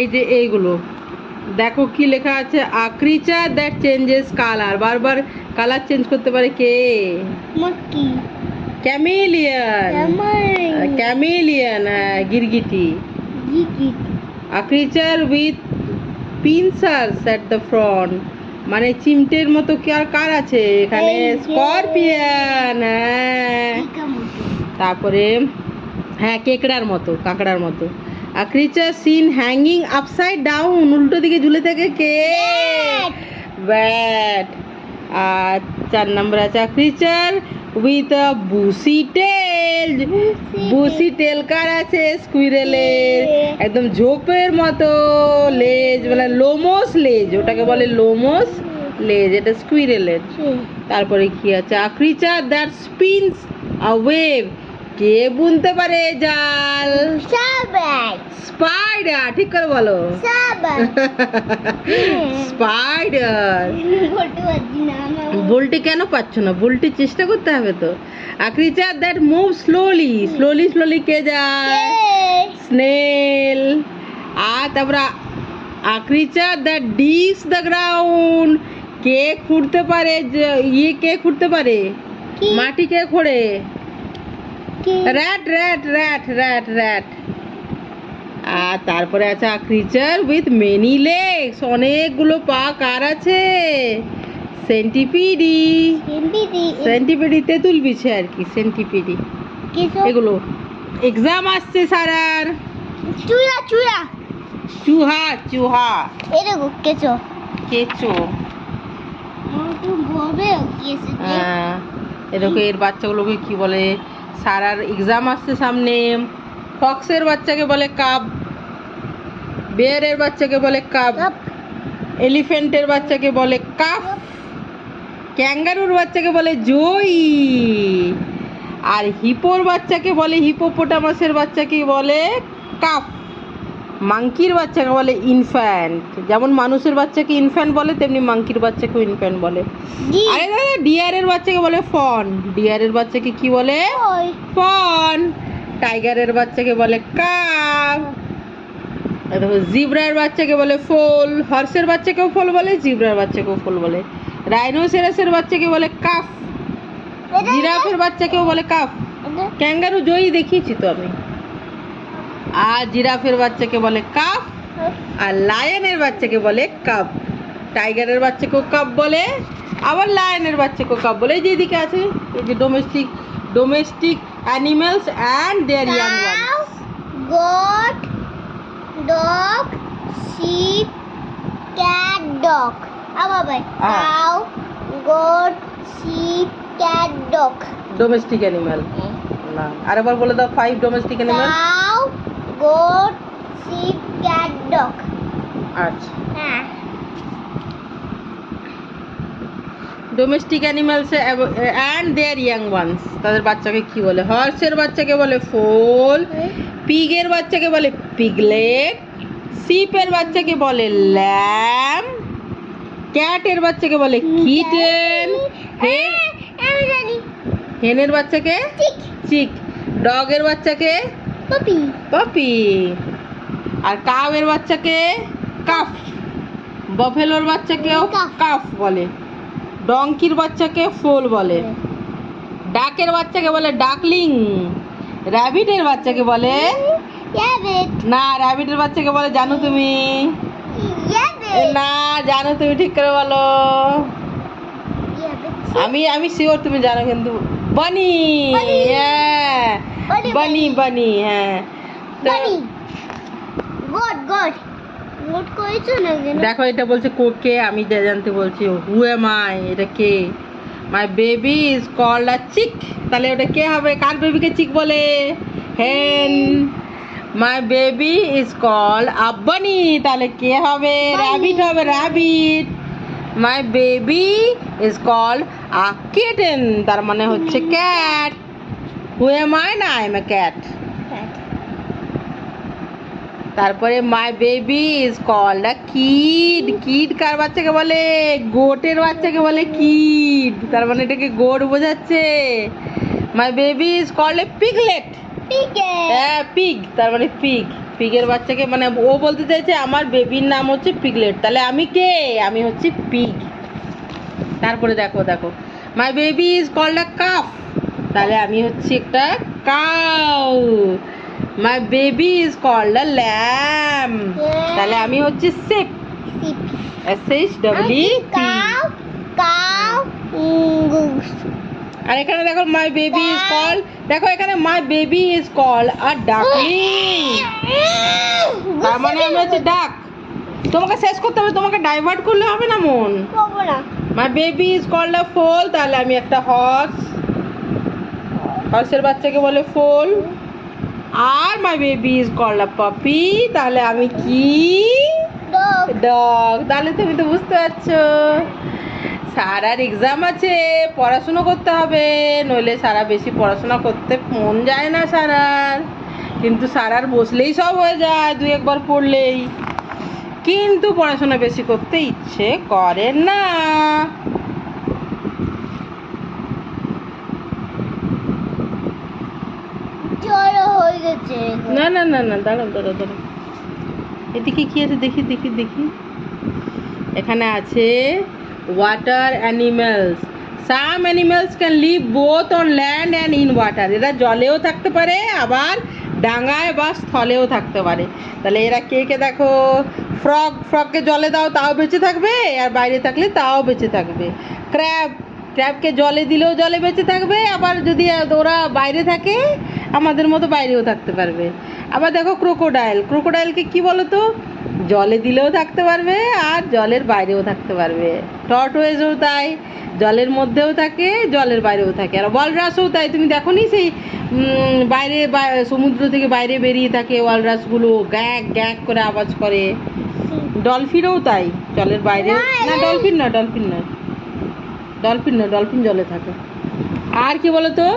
এই যে এইগুলো। দেখো কি লেখা আছে a creature that changes colour বারবার কালার চেঞ্জ করতে পারে কে? ক্যামেলিয়ান ক্যামেলিয়ান গিরগিটি। a creature with pincers at the মানে চিমটের মতো কি আর কার আছে? এখানে। স্করপিয়ন হ্যাঁ। তারপরে হ্যাঁ কেকড়ার মতো কাঁকড়ার মতো। Creature seen hanging upside down উল্টো দিকে ঝুলে থাকে কে? ব্যাট আর চার নম্বর আছে creature with a বুসি tell বুসি tail কার আছে? স্কুইরেলের একদম ঝোপের মতো। লেজ মানে লোমোস লেজ ওটাকে বলে লোমোস লেজ এটা স্কুইরেলের তারপরে কি আছে? A creature that spins a web কে বুনতে পারে জাল? সাবাই। স্পাইডার ঠিক করে বলো। স্পাইডার বলটি কেন পাচ্ছ না? বলটি চেষ্টা করতে হবে তো। A creature that move slowly slowly slowly কে যায়? স্নেল আর তারপরে a creature that digs the ground কে খুঁড়তে পারে ইয়ে কে খুঁড়তে পারে? মাটি কে খোঁড়ে? Rat rat rat rat rat আর তারপরে আছে a creature with many legs অনেকগুলো পা কার আছে। সেন্টিপিডি সেন্টিপিডি তেঁতুল বিছে আর কি সেন্টিপিডি এগুলো। এক্সাম আসছে সারার চুয়া চুয়া। চুহা চুহা। এরকম কেঁচো। একটু বলবে কি এসেছে হ্যাঁ। এরকম এর বাচ্চাগুলোকে কি বলে? সারার এক্সাম আসছে সামনে। ফক্সের বাচ্চাকে বলে কাপ বেয়ারের বাচ্চাকে বলে কাপ এলিফেন্টের বাচ্চাকে বলে কাপ ক্যাঙ্গারুর বাচ্চাকে বলে জই আর হিপোর বাচ্চাকে বলে হিপোপোটামাসের বাচ্চাকে বলে কাপ মাংকির বাচ্চাকে বলে ইনফ্যান্ট যেমন মানুষের বাচ্চাকে ইনফ্যান্ট বলে তেমনি মাংকির বাচ্চাকেও ইনফ্যান্ট বলে। আরে দাদা ডিয়ারের বাচ্চাকে বলে ফন ডিয়ারের বাচ্চাকে কি বলে? ফন টাইগারের বাচ্চাকে বলে কাপ জিব্রার বাচ্চাকে বলে ফোল হর্সের বাচ্চাকেও ফোল বলে জিব্রার বাচ্চাকেও ফোল বলে। রাইনোসেরাসের বাচ্চাকে বলে কাফ জিরাফের বাচ্চাকেও বলে কাফ ক্যাঙ্গারু জয়ী দেখিয়েছি তো আমি। আর জিরাফের বাচ্চাকে বলে কাপ আর লায়নের বাচ্চাকে বলে কাপ। টাইগারের বাচ্চাকেও কাপ বলে আবার লায়নের বাচ্চাকেও কাপ বলে। এই যে এদিকে আছে এই যে domestic domestic animals and their young goat dog sheep cat dog আবার ভাই cow goat sheep cat dog domestic animal না আরেকবার বলে দাও five domestic animal cow goat sheep cat dog. আচ্ছা। হ্যাঁ। Domestic animals and their young ones তাদের বাচ্চাকে কি বলে? হর্সের বাচ্চাকে বলে ফোল পিগের বাচ্চাকে বলে পিগলেট সিপের বাচ্চাকে বলে ল্যাম ক্যাটের বাচ্চাকে বলে কিটেন হ্যাঁ, হেনের বাচ্চাকে? ঠিক চিক। ডগের বাচ্চাকে? পপি পপি আর কাউয়ের বাচ্চাকে কাফ। বফেলোর বাচ্চাকেও কাফ। বলে। ডঙ্কির বাচ্চাকে ফোল বলে। ডাকের বাচ্চাকে বলে ডাকলিং। র্যাবিটের বাচ্চাকে বলে না র্যাবিটের বাচ্চাকে বলে জানো তুমি? না জানো তুমি ঠিক করে বলো। আমি আমি শিওর তুমি জানো কিন্তু। বনি হ্যাঁ বানি. বানি হ্যাঁ। bunny. Goat goat goat করেছ না কেন? দেখো এটা বলছে কো- কে? আমি যা জানতে বলছি। হু এম আই এটা কে? My baby is called a chick তাহলে ওটা কে হবে? কার বেবিকে চিক বলে? Hen my baby is called a bunny তাহলে কে হবে. র্যাবিট হবে rabbit my baby is called a kitten তার মানে হচ্ছে ক্যাট হু এম আই না আই এম এ ক্যাট তারপরে my baby is called a kid kid কার বাচ্চাকে বলে? গোটের বাচ্চাকে বলে কিড তার মানে এটাকে গোট বোঝাচ্ছে। My baby is called a piglet Piglet. হ্যাঁ পিগ তার মানে পিগ পিগের বাচ্চাকে মানে ও বলতে চাইছে আমার বেবির নাম হচ্ছে পিগলেট তাহলে আমি কে? আমি হচ্ছি পিগ তারপরে দেখো দেখো। My baby is called a calf তাহলে আমি হচ্ছি একটা cow my baby is called a lamb তাহলে আমি হচ্ছে sheep. S H W. Mm, goose. আর এখানে দেখো মাই বেবি ইজ কল দেখো এখানে মাই বেবি ইজ কল আর ডাকলিং তার মানে আমি হচ্ছে ডাক তোমাকে শেষ করতে হবে তোমাকে ডাইভার্ট করলে হবে না মন? My baby is called a foal তাহলে আমি একটা হর্স হর্সের বাচ্চাকে বলে foal R my baby is called a puppy তাহলে আমি কি. ডগ তাহলে তুমি তো বুঝতে পারছ। সারার এক্সাম আছে পড়াশুনো করতে হবে নইলে সারা বেশি পড়াশোনা করতে মন যায় না সারার। কিন্তু সারার বসলেই সব হয়ে যায় দুই একবার পড়লেই। কিন্তু পড়াশোনা বেশি করতে ইচ্ছে করে না। না না না না, দাঁড়াও দাঁড়াও দাঁড়াও। এদিকে কি আছে? দেখি দেখি দেখি। এখানে আছে water animals some animals can live both on land and in water এরা জলেও থাকতে পারে, আবার ডাঙায় বা স্থলেও থাকতে পারে। তাহলে এরা কে কে দেখো? ফ্রগ ফ্রগকে জলে দাও, তাও বেঁচে থাকবে, আর বাইরে থাকলে তাও বেঁচে থাকবে। ক্র্যাব ক্র্যাবকে জলে দিলেও জলে বেঁচে থাকবে আবার যদি ওরা বাইরে থাকে আমাদের মতো বাইরেও থাকতে পারবে। আবার দেখো ক্রোকোডাইল ক্রোকোডাইলকে কি বলো তো জলে দিলেও থাকতে পারবে আর জলের বাইরেও থাকতে পারবে। টর্টোয়েজও তাই জলের মধ্যেও থাকে জলের বাইরেও থাকে। আর ওয়ালরাসও তাই তুমি দেখো নি সেই বাইরে সমুদ্র থেকে বাইরে বেরিয়ে থাকে ওয়ালরাসগুলো গ্যাক গ্যাক করে আওয়াজ করে। ডলফিনও তাই জলের বাইরে না। ডলফিন না ডলফিন না ডলফিন না ডলফিন জলে থাকে। আর কি বলো তো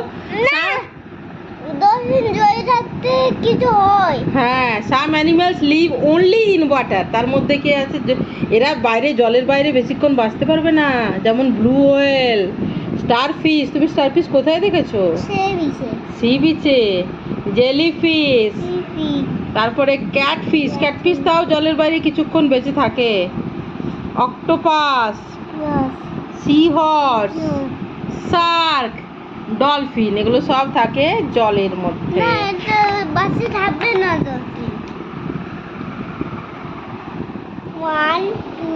ডলফিন জলে থাকতে কিছু হয়। হ্যাঁ some animals live only in water. তার মধ্যে কি আছে? এরা বাইরে জলের বাইরে বেশিক্ষণ বাঁচতে পারবে না। যেমন ব্লু ফিশ তুমি স্টার ফিশ কোথায় দেখেছ? সি বিচে। তারপরে ক্যাট ফিশ। ক্যাট ফিশ তাও জলের বাইরে কিছুক্ষণ বেঁচে থাকে। Octopus. Seahorse shark dolphin এগুলো সব থাকে জলের মধ্যে। বাসে থাকবে না dolphin one two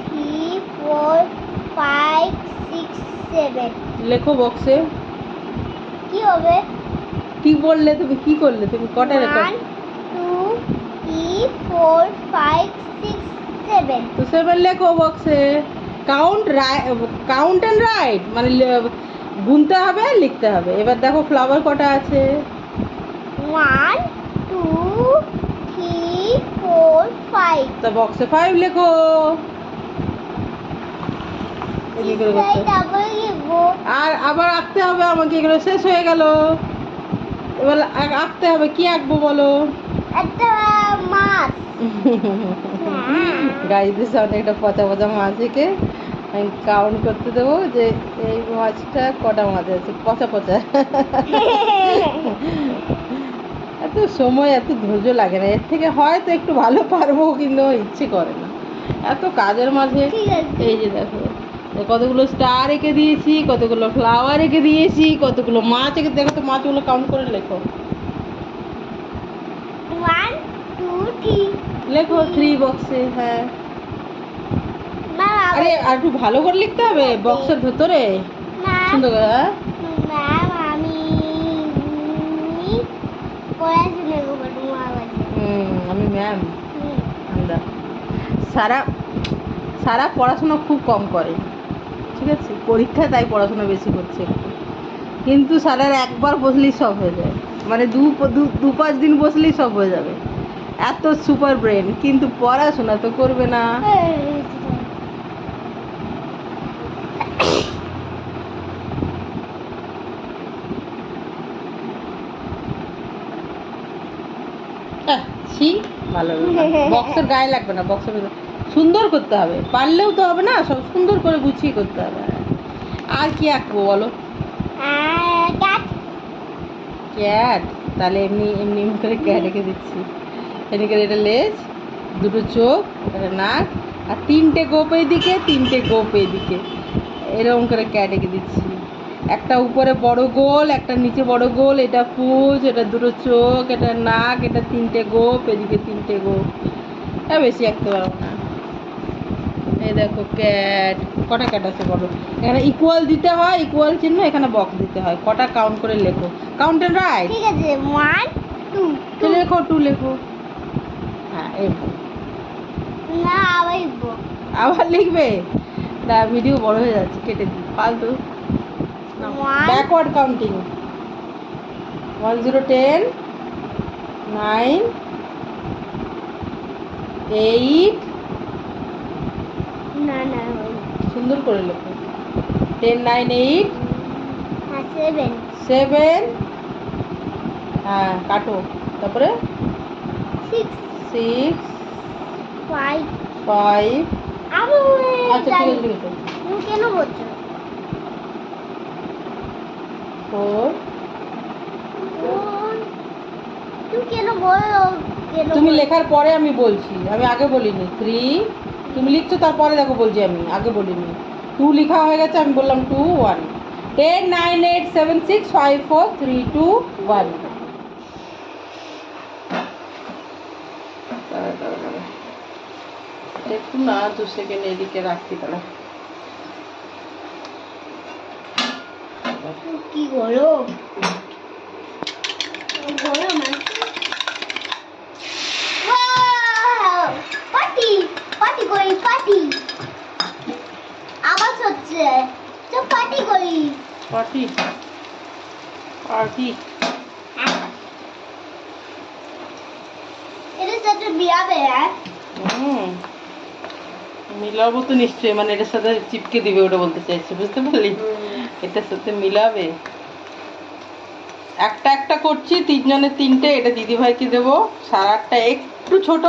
three four five six seven লেখো বক্সে কি হবে? কি বললে তুমি? কি করলে তুমি? কটা record two three four five six seven তো সেভেন লেখো বক্সে কাউন্ট কাউন্ট অ্যান্ড রাইট মানে গুনতে হবে আর লিখতে হবে। এবার দেখো ফ্লাওয়ার কটা আছে। One two three four five তো বক্সে ফাইভ লেখো। আর আবার আঁকতে হবে আমাকে এগুলো শেষ হয়ে গেল। এবার আঁকতে হবে কি আঁকবো বলো? একটা মাছ। গাড়িতে সামনে একটা পচা পচা মাছ এঁকে। কাউন্ট করতে দেবো যে এই মাছটা কটা মাছ আছে? পচা পচা। এত সময় এত ধৈর্য লাগে না। এর থেকে হয়তো একটু ভালো পারব কিন্তু ইচ্ছে করে না। এত কাজের মাঝে এই যে দেখো কতগুলো স্টার এঁকে দিয়েছি কতগুলো ফ্লাওয়ার এঁকে দিয়েছি কতগুলো মাছ এঁকে দেখো তো মাছগুলো কাউন্ট করে লেখো। লেখো থ্রি বক্সে হ্যাঁ। আরে আর একটু ভালো করে লিখতে হবে বক্সের ভেতরে। সুন্দর করে হ্যাঁ? আমি ম্যাম সারা সারা পড়াশোনা খুব কম করে। ঠিক আছে? পরীক্ষায় তাই পড়াশোনা বেশি করছে। কিন্তু সারার একবার বসলেই সব হয়ে যায়। মানে দু- দু পাঁচ দিন বসলেই সব হয়ে যাবে। এত সুপার ব্রেন কিন্তু পড়াশোনা তো করবে না। ছি ভালো বক্সের গায়ে লাগবে না বক্সের ভেতর সুন্দর করতে হবে। পারলেও তো হবে না সব সুন্দর করে গুছিয়ে করতে হবে। আর কি আঁকবো বলো? ক্যাট ক্যাট তাহলে এমনি এমনি এমনি করে ক্যাট এঁকে দিচ্ছি। এদিকে এটা লেজ দুটো চোখ একটা নাক আর তিনটে গোপ দিকে তিনটে গোপ এদিকে এরকম করে ক্যাটেকে দিচ্ছি। একটা উপরে বড় গোল একটা নিচে বড় গোল এটা পুজ এটা দুটো চোখ এটা নাক এটা তিনটে গোপ এদিকে তিনটে গোপ। এটা বেশি আঁকতে পারব না। এই দেখো ক্যাট কটা ক্যাট আছে বলো? এখানে ইকুয়াল দিতে হয় ইকুয়াল চিহ্ন এখানে বক্স দিতে হয়। কটা কাউন্ট করে লেখো। কাউন্ট এন্ড রাইট ঠিক আছে ওয়ান টু টু লেখো টু লেখো। হ্যাঁ এই না আবার লিখব। আবার লিখবে? না ভিডিও বড় হয়ে যাচ্ছে কেটে দিই। ফালতু One. Backward counting one zero ten nine eight না না সুন্দর করে লেখো। Ten nine eight seven seven হ্যাঁ কাটো। তারপরে? সিক্স সিক্স ফাইভ ফাইভ আচ্ছা ঠিক আছে ঠিক আছে। কেন বলছো? ফোর তুমি কেন বলো? কেন তুমি বলো? লেখার পরে আমি বলছি আমি আগে বলিনি। থ্রি তুমি লিখছো তারপরে দেখো বলছি আমি আগে বলিনি। টু লেখা হয়ে গেছে আমি বললাম two one ten nine eight seven six five four three two one একটু না দু সেকেন্ড এদিকে রাখছি তাহলে কি করি হচ্ছে। তো করি সাথে বিয়াবে হ্যাঁ? হুম। মিলাবো তো নিশ্চয়ই মানে এটার সাথে চিপকে দিবে ওটা বলতে চাইছে বুঝতে পারলি? এটার সাথে মিলাবে? একটা একটা করছি তিনজনের তিনটে এটা দিদি ভাইকে দেবো। সারা আটটা একটু ছোট।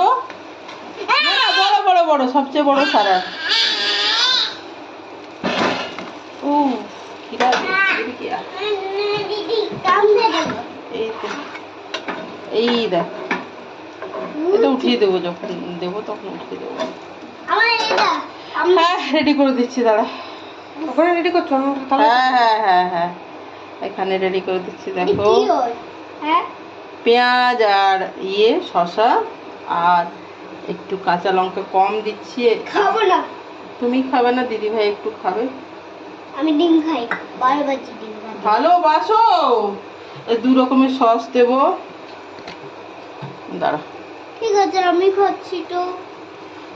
বড় বড় বড় সবচেয়ে বড় সারা ও এই দেখ। এটা উঠিয়ে দেবো যখন দেবো তখন উঠিয়ে দেবো। হ্যাঁ রেডি করে দিচ্ছি দাঁড়া। ওখানে রেডি করছ? হ্যাঁ হ্যাঁ হ্যাঁ হ্যাঁ। এখানে রেডি করে দিচ্ছি দেখো? হ্যাঁ? পেঁয়াজ আর ইয়ে শসা আর একটু কাঁচা লঙ্কা কম দিচ্ছি। খাব না। তুমি খাবে না দিদি ভাই একটু খাবে। আমি ডিম খাই বারো বাজি ডিম খাই ভালোবাসো এই দু রকমের সস দেবো। দাঁড়া। ঠিক আছে আমি খাচ্ছি তো।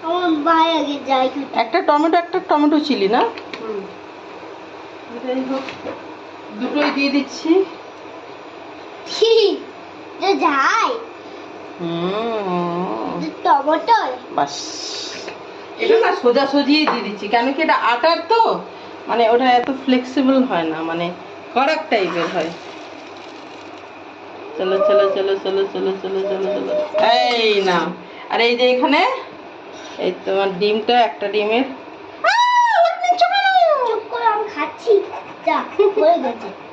আমার ভাই আগে যাই। একটা টমেটো একটা টমেটো চিলি না? যাই হোক দুটোই দিয়ে দিচ্ছি। যাই। টমেটো বাস। এটা না সোজাসুজি দিয়ে দিচ্ছি কেন কি এটা আটার তো? মানে ওটা এত ফ্লেক্সিবল হয় না মানে কড়াক টাইপের হয়। চলো চলো চলো চলো চলো চলো চলো চলো। এই না আর এই যে এখানে এই তোমার ডিমটা একটা ডিমের 我也觉得。